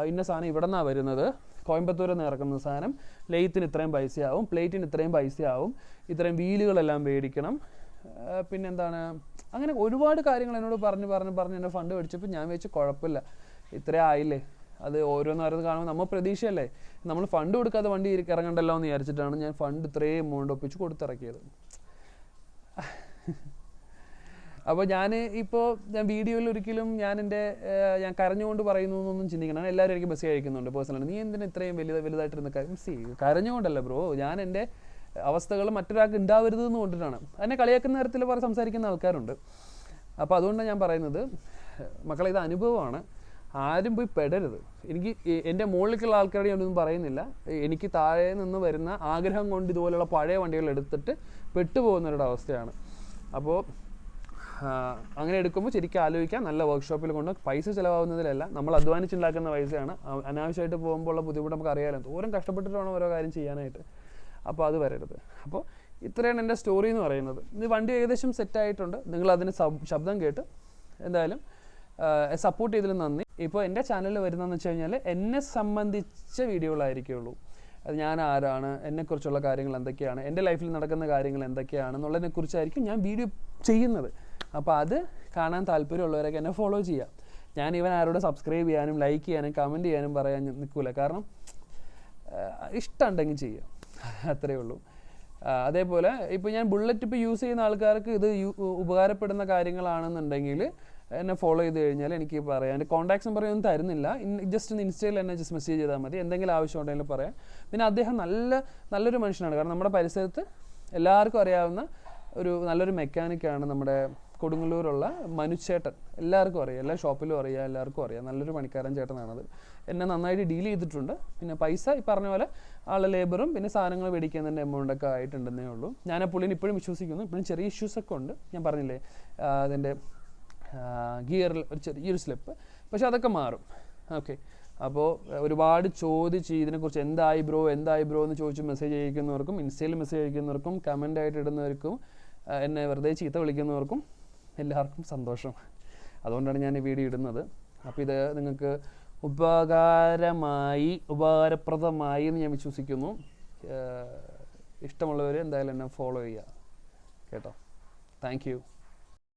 ഇന്ന സാധനം ഇവിടെ നിന്നാണ് വരുന്നത്? കോയമ്പത്തൂരിൽ നിന്ന് ഇറക്കുന്ന സാധനം. ലെയ്ത്തിന് ഇത്രയും പൈസയാവും പ്ലേറ്റിന് ഇത്രയും പൈസയാവും. ഇത്രയും വീലുകളെല്ലാം മേടിക്കണം. പിന്നെന്താണ്? അങ്ങനെ ഒരുപാട് കാര്യങ്ങൾ എന്നോട് പറഞ്ഞ് പറഞ്ഞ് പറഞ്ഞ് എന്നെ ഫണ്ട് മേടിച്ചപ്പോൾ ഞാൻ വെച്ച് കുഴപ്പമില്ല ഇത്രയും ആയില്ലേ? അത് ഓരോന്ന് ഓരോന്ന് കാണുമ്പോൾ നമ്മൾ പ്രതീക്ഷയല്ലേ? നമ്മൾ ഫണ്ട് കൊടുക്കാതെ വണ്ടി ഇറങ്ങണ്ടല്ലോ എന്ന് വിചാരിച്ചിട്ടാണ് ഞാൻ ഫണ്ട് ഇത്രയും എമൗണ്ട് ഒപ്പിച്ച് കൊടുത്തിറക്കിയത്. അപ്പോൾ ഞാൻ ഇപ്പോൾ ഞാൻ വീഡിയോയിൽ ഒരിക്കലും ഞാൻ എന്റെ ഞാൻ കരഞ്ഞുകൊണ്ട് പറയുന്നു എന്നൊന്നും ചിന്തിക്കണം എല്ലാവരും എനിക്ക് മെസ്സേജ് അയക്കുന്നുണ്ട് പേഴ്സണലി നീ എന്തിനാ ഇത്രയും വലിയ വലുതായിട്ടിരുന്ന സി കരഞ്ഞുകൊണ്ടല്ല ബ്രോ ഞാൻ എന്റെ അവസ്ഥകൾ മറ്റൊരാൾക്ക് ഉണ്ടാവരുത് എന്ന് കൊണ്ടിട്ടാണ്. എന്നെ കളിയാക്കുന്ന തരത്തിൽ പറ സംസാരിക്കുന്ന ആൾക്കാരുണ്ട്. അപ്പോൾ അതുകൊണ്ടാണ് ഞാൻ പറയുന്നത് മക്കളെ ഇത് അനുഭവമാണ്. ആരും പോയി പെടരുത്. എനിക്ക് എന്റെ മുകളിലേക്കുള്ള ആൾക്കാരോട് ഞാനൊന്നും പറയുന്നില്ല. എനിക്ക് താഴെ നിന്ന് വരുന്ന ആഗ്രഹം കൊണ്ട് ഇതുപോലെയുള്ള പഴയ വണ്ടികൾ എടുത്തിട്ട് പെട്ടുപോകുന്നവരുടെ അവസ്ഥയാണ് അപ്പോൾ അങ്ങനെ എടുക്കുമ്പോൾ ശരിക്കും ആലോചിക്കാം. നല്ല വർക്ക്ഷോപ്പിൽ കൊണ്ട് പൈസ ചിലവാകുന്നതിലല്ല നമ്മൾ അധ്വാനിച്ചുണ്ടാക്കുന്ന പൈസയാണ്. അനാവശ്യമായിട്ട് പോകുമ്പോൾ ഉള്ള ബുദ്ധിമുട്ട് നമുക്ക് അറിയാലോ ദൂരം കഷ്ടപ്പെട്ടിട്ട് വേണം ഓരോ കാര്യം ചെയ്യാനായിട്ട്. അപ്പോൾ അത് വരരുത്. അപ്പോൾ ഇത്രയാണ് എന്റെ സ്റ്റോറി എന്ന് പറയുന്നത്. ഇത് വണ്ടി ഏകദേശം സെറ്റായിട്ടുണ്ട് നിങ്ങൾ അതിന് ശബ്ദം കേട്ട് എന്തായാലും സപ്പോർട്ട് ചെയ്തതിൽ നന്ദി. ഇപ്പോൾ എന്റെ ചാനലിൽ വരുന്നതെന്ന് വെച്ച് കഴിഞ്ഞാൽ എന്നെ സംബന്ധിച്ച വീഡിയോകളായിരിക്കുള്ളൂ അത് ഞാൻ ആരാണ് എന്നെക്കുറിച്ചുള്ള കാര്യങ്ങൾ എന്തൊക്കെയാണ് എന്റെ ലൈഫിൽ നടക്കുന്ന കാര്യങ്ങൾ എന്തൊക്കെയാണെന്നുള്ളതിനെ കുറിച്ചായിരിക്കും ഞാൻ വീഡിയോ ചെയ്യുന്നത്. അപ്പോൾ അത് കാണാൻ താല്പര്യമുള്ളവരൊക്കെ എന്നെ ഫോളോ ചെയ്യാം. ഞാൻ ഇവൻ ആരോട് സബ്സ്ക്രൈബ് ചെയ്യാനും ലൈക്ക് ചെയ്യാനും കമന്റ് ചെയ്യാനും പറയാൻ നിൽക്കില്ല കാരണം ഇഷ്ടമുണ്ടെങ്കിൽ ചെയ്യാം. അത്രയേ ഉള്ളൂ. അതേപോലെ ഇപ്പോൾ ഞാൻ ബുള്ളറ്റ് ഇപ്പോൾ യൂസ് ചെയ്യുന്ന ആൾക്കാർക്ക് ഇത് ഉപകാരപ്പെടുന്ന കാര്യങ്ങളാണെന്നുണ്ടെങ്കിൽ എന്നെ ഫോളോ ചെയ്ത് കഴിഞ്ഞാൽ എനിക്ക് പറയാം. എന്റെ കോൺടാക്ട്സ് നമ്പർ ഒന്നും തരുന്നില്ല. ജസ്റ്റ് ഒന്ന് ഇൻസ്റ്റയിൽ എന്നെ ജസ്റ്റ് മെസ്സേജ് ചെയ്താൽ മതി. എന്തെങ്കിലും ആവശ്യം ഉണ്ടെങ്കിൽ പറയാം. പിന്നെ അദ്ദേഹം നല്ല നല്ലൊരു മനുഷ്യനാണ്. കാരണം നമ്മുടെ പരിസരത്ത് എല്ലാവർക്കും അറിയാവുന്ന ഒരു നല്ലൊരു മെക്കാനിക്കാണ് നമ്മുടെ കൊടുങ്ങല്ലൂരുള്ള മനുച്ചേട്ടൻ. എല്ലാവർക്കും അറിയാം. എല്ലാ ഷോപ്പിലും അറിയാം. എല്ലാവർക്കും അറിയാം. നല്ലൊരു പണിക്കാരൻ ചേട്ടനാണത്. എന്നെ നന്നായിട്ട് ഡീൽ ചെയ്തിട്ടുണ്ട്. പിന്നെ പൈസ ഈ പറഞ്ഞ പോലെ ആളെ ലേബറും പിന്നെ സാധനങ്ങൾ മേടിക്കുന്നതിന്റെ എമൗണ്ട് ഒക്കെ ആയിട്ടുണ്ടെന്നേ ഉള്ളൂ. ഞാൻ ആ പുള്ളിനെ ഇപ്പോഴും വിശ്വസിക്കുന്നു. ഇപ്പോഴും ചെറിയ ഇഷ്യൂസൊക്കെ ഉണ്ട്. ഞാൻ പറഞ്ഞില്ലേ അതിന്റെ ഗിയറിൽ ഒരു ചെറിയൊരു സ്ലിപ്പ് പക്ഷെ അതൊക്കെ മാറും. ഓക്കെ അപ്പോൾ ഒരുപാട് ചോദിച്ച് ഇതിനെക്കുറിച്ച് എന്തായി ബ്രോ എന്തായി ബ്രോ എന്ന് ചോദിച്ച് മെസ്സേജ് അയക്കുന്നവർക്കും ഇൻസ്റ്റയിൽ മെസ്സേജ് അയക്കുന്നവർക്കും കമന്റ് ആയിട്ട് ഇടുന്നവർക്കും എന്നെ വെറുതെ ചീത്ത വിളിക്കുന്നവർക്കും എല്ലാവർക്കും സന്തോഷം. അതുകൊണ്ടാണ് ഞാൻ ഈ വീഡിയോ ഇടുന്നത്. അപ്പോൾ ഇത് നിങ്ങൾക്ക് ഉപകാരമായി ഉപകാരപ്രദമായി എന്ന് ഞാൻ വിശ്വസിക്കുന്നു. ഇഷ്ടമുള്ളവർ എന്തായാലും എന്നെ ഫോളോ ചെയ്യുക. കേട്ടോ. താങ്ക്